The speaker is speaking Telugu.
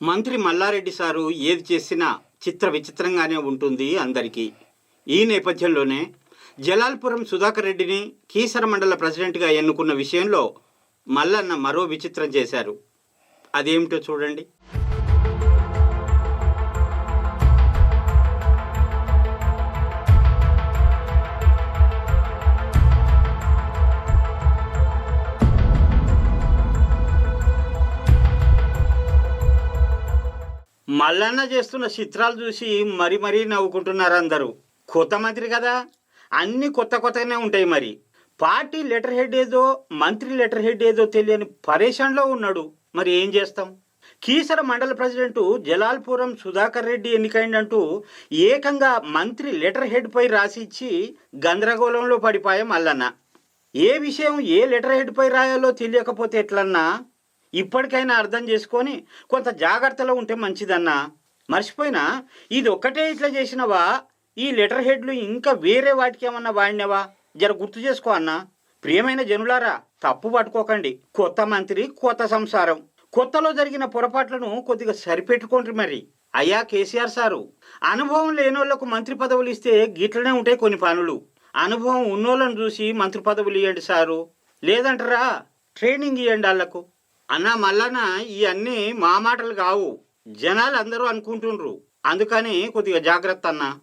మంత్రి మల్లారెడ్డి సారు ఏది చేసినా చిత్ర విచిత్రంగానే ఉంటుంది అందరికీ. ఈ నేపథ్యంలోనే జలాల్పురం సుధాకర్ రెడ్డిని కీసర మండల ప్రెసిడెంట్గా ఎన్నుకున్న విషయంలో మల్లన్న మరో విచిత్రం చేశారు. అదేమిటో చూడండి. మల్లన్న చేస్తున్న చిత్రాలు చూసి మరీ మరీ నవ్వుకుంటున్నారు అందరూ. కొత్త మంత్రి కదా? అన్నీ కొత్త కొత్తగానే ఉంటాయి మరి. పార్టీ లెటర్ హెడ్ ఏదో మంత్రి లెటర్ హెడ్ ఏదో తెలియని పరేషాన్లో ఉన్నాడు. మరి ఏం చేస్తాం? కీసర మండల ప్రెసిడెంట్ జలాల్పురం సుధాకర్ రెడ్డి ఎన్నికైందంటూ ఏకంగా మంత్రి లెటర్ హెడ్ పై రాసి ఇచ్చి గందరగోళంలో పడిపోయాం మల్లన్న. ఏ విషయం ఏ లెటర్ హెడ్ పై రాయాలో తెలియకపోతే ఎట్లన్నా? ఇప్పటికైనా అర్థం చేసుకొని కొంత జాగ్రత్తలో ఉంటే మంచిదన్నా? మర్చిపోయినా? ఇది ఒక్కటే ఇట్లా చేసినవా? ఈ లెటర్ హెడ్లు ఇంకా వేరే వాటికి ఏమన్నా వాడినవా? జర గుర్తు చేసుకో అన్నా. ప్రియమైన జనులారా తప్పు పట్టుకోకండి. కొత్త మంత్రి కొత్త సంసారం. కొత్తలో జరిగిన పొరపాట్లను కొద్దిగా సరిపెట్టుకోండి మరి. అయ్యా కేసీఆర్ సారు అనుభవం లేనోళ్ళకు మంత్రి పదవులు ఇస్తే గిట్లనే ఉంటాయి కొన్ని పనులు. అనుభవం ఉన్నోళ్ళను చూసి మంత్రి పదవులు ఇవ్వండి సారు. లేదంటారా? ట్రైనింగ్ ఇవ్వండి వాళ్ళకు అన్న మల్లన్న ఇవన్నీ మా మాటలు కావు. జనాలు అందరూ అనుకుంటుండ్రు. అందుకని కొద్దిగా జాగ్రత్త అన్నా.